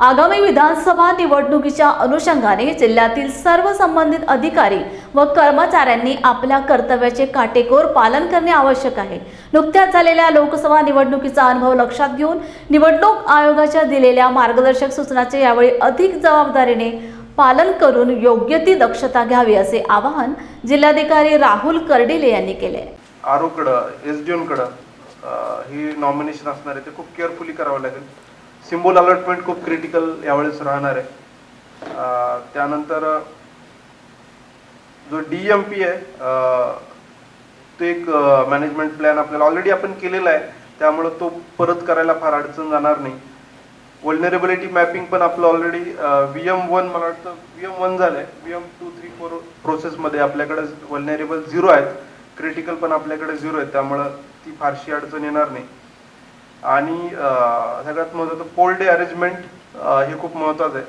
आगामी विधानसभा निवडणुकीच्या अनुषंगाने जिल्ह्यातील सर्व संबंधित अधिकारी व कर्मचाऱ्यांनी आपल्या कर्तव्याचे काटेकोर पालन करणे आवश्यक आहे. नुकत्याच झालेल्या लोकसभा निवडणुकीचा अनुभव लक्षात घेऊन निवडणूक आयोगाच्या दिलेल्या मार्गदर्शक सूचनाचे यावेळी अधिक जबाबदारीने पालन करून योग्य ती दक्षता घ्यावी असे आवाहन जिल्हाधिकारी राहुल कर्डिले यांनी केले. आरोकडं एस डी ही नॉमिनेशन असणार आहे ते खूप केअरफुली करावं लागेल. सिम्बॉल अलॉटमेंट खूप क्रिटिकल यावेळेस राहणार आहे. त्यानंतर जो डी एम पी आहे तो एक मॅनेजमेंट प्लॅन आपल्याला ऑलरेडी आपण केलेला आहे. त्यामुळं तो परत करायला फार अडचण जाणार नाही. वल्नरेबिलिटी मॅपिंग पण आपलं ऑलरेडी व्ही एम वन मला वाटतं व्ही एम वन झालंय. V M two three four प्रोसेसमध्ये आपल्याकडे वल्नरेबल झिरो आहेत. क्रिटिकल पण आपल्याकडे झिरो आहेत. त्यामुळं ती फारशी अडचण येणार नाही. आणि सगळ्यात महत्त्वाचं पोल डे अरेंजमेंट हे खूप महत्त्वाचं आहे.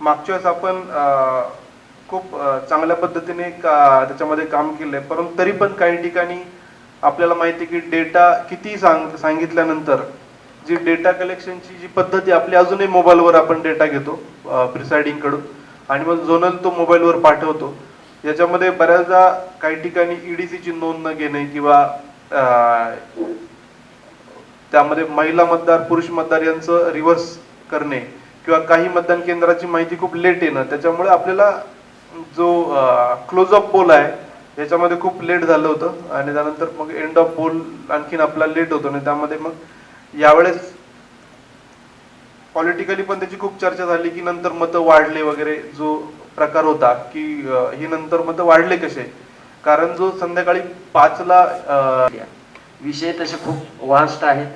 मागच्या वेळेस आपण खूप चांगल्या पद्धतीने का त्याच्यामध्ये काम केलं आहे परंतु तरी पण काही ठिकाणी आपल्याला माहिती आहे की डेटा किती सांग सांगितल्यानंतर जी डेटा कलेक्शनची जी पद्धती आहे, आपली अजूनही मोबाईलवर आपण डेटा घेतो प्रिसाइडिंगकडून. आणि मग झोनल तो मोबाईलवर पाठवतो. याच्यामध्ये बऱ्याचदा काही ठिकाणी ईडीसीची ची नोंद न घेणे किंवा त्यामध्ये महिला मतदार पुरुष मतदार यांचं रिव्हर्स करणे किंवा काही मतदान केंद्राची माहिती खूप लेट येणं त्याच्यामुळे आपल्याला जो क्लोज ऑफ पोल आहे याच्यामध्ये खूप लेट झालं होतं आणि त्यानंतर मग एंड ऑफ पोल आणखीन आपला लेट होतो आणि त्यामध्ये मग यावेळेस पॉलिटिकली पण त्याची खूप चर्चा झाली की नंतर मतं वाढले वगैरे जो प्रकार होता की हे ही नंतर मतं वाढले कसे? कारण जो संध्याकाळी पाचला विषय तसे खूप वास्ट आहेत.